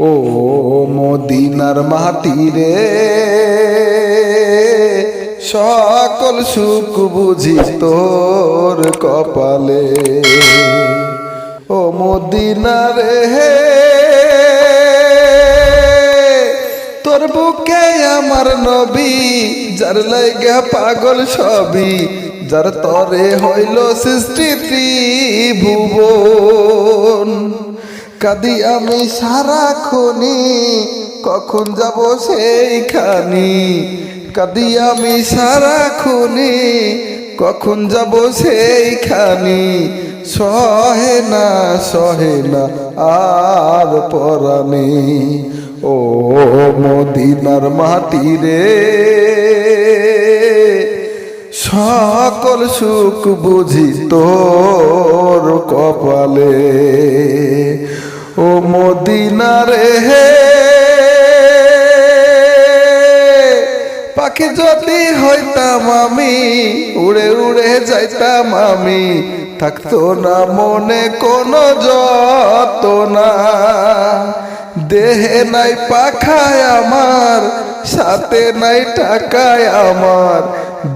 ও মদিনার মাটি রে, সকল সুখ বুঝি তোর কপালে। ও মদিনার হে তোর বুকে আমার নবী, যার লাইগা পাগল সবই যার তরে হইল সৃষ্টি ত্রিভুবন। কাদি আমি সারা খনি, কখন যাব সেইখানি? কাদি আমি সারা খনি, কখন যাব সেইখানি? সহে না সহে না, আর পরানি ও মদিনার মাটি রে। সকল সুখ বুঝি তোর কপালে। ও মদিনারে হে। পাখি যদি হইতাম আমি, উড়ে উড়ে যাইতাম আমি, থাকতো না মনে কোনো যত না দেহে নাই পাখায় আমার, সাথে নাই টাকায় আমার।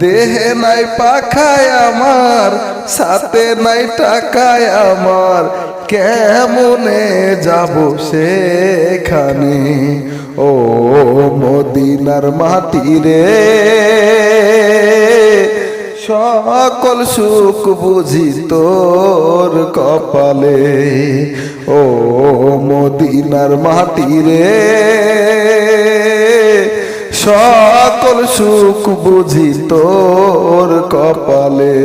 দেহে নাই পাখায় আমার, সাথে নাই টাকায় আমার। কেমনে যাব সেখানে? ও মদিনার মাটি রে। সকল সুখ বুঝি তোর কপালে। ও মদিনার মাটি রে। সকল সুখ বুঝি তোর কপালে।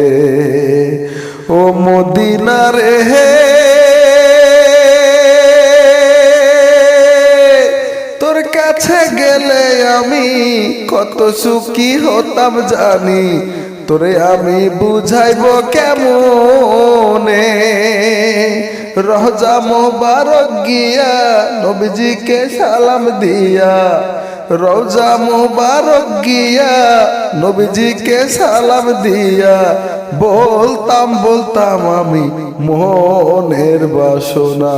ও মদিনার হে আমি কত সুখী হতাম জানি। তোরে আমি বুঝাইব কেমনে? রহজা মোবারক গিয়া নবীজিকে সালাম দিয়া। রোজা মুবারক গিয়া নবীজিকে সালাম দিয়া। বলতাম বলতাম আমি মনের বাসনা।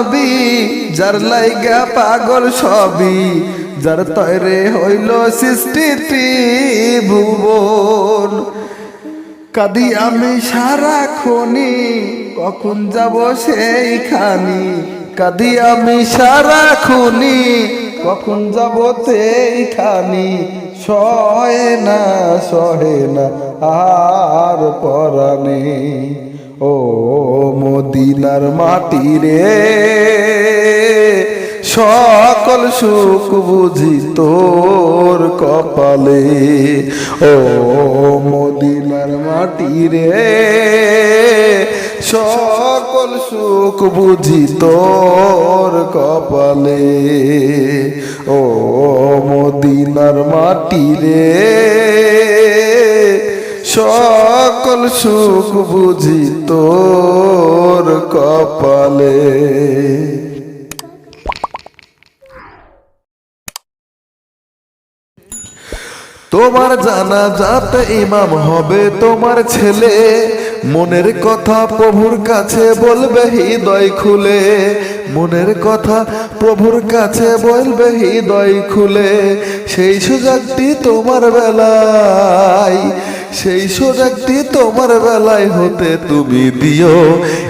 নবী যার লাইগা পাগল সবই, যার তৈরে হইল সৃষ্টি ত্রিভুবন কাদি আমি সারা খনি, কখন যাব সেইখানি? কাদি আমি সারা খুনি কখন যাব সেইখানি সহে না সহে না, আর পরানে ও মদিনার মাটি রে, সকল সুখ বুঝি তোর কপালে। ও মদিনার মাটি রে সকল সুখ বুঝি তোর কপালে। ও মদিনার মাটি রে, সকল সুখ বুঝি তোর কপালে। তোমার জানা যাত ইমাম হবে তোমার ছেলে। মনের কথা প্রভুর কাছে বলবে, হৃদয় খুলে। মনের কথা প্রভুর কাছে বলবে, হৃদয় খুলে। সেই সুযোগটি তোমার বেলায়, সেই সুযোগটি তোমার বেলায় হতে তুমি দিও।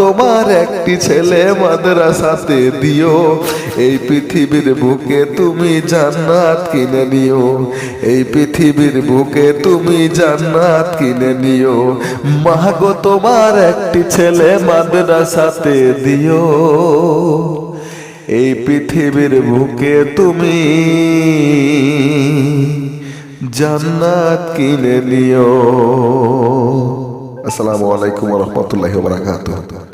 তোমার একটি ছেলে মাদ্রাসাতে দিও। এই পৃথিবীর বুকে তুমি জান্নাত কিনে নিও। এই পৃথিবীর বুকে তুমি জান্নাত কিনে নিও। মাগো, তোমার একটি ছেলে মাদ্রাসাতে দিও। এই পৃথিবীর বুকে তুমি জান্নাত কিনে নিও। আসসালামু আলাইকুম রহমতুল্লাহ বারাকাতুহ।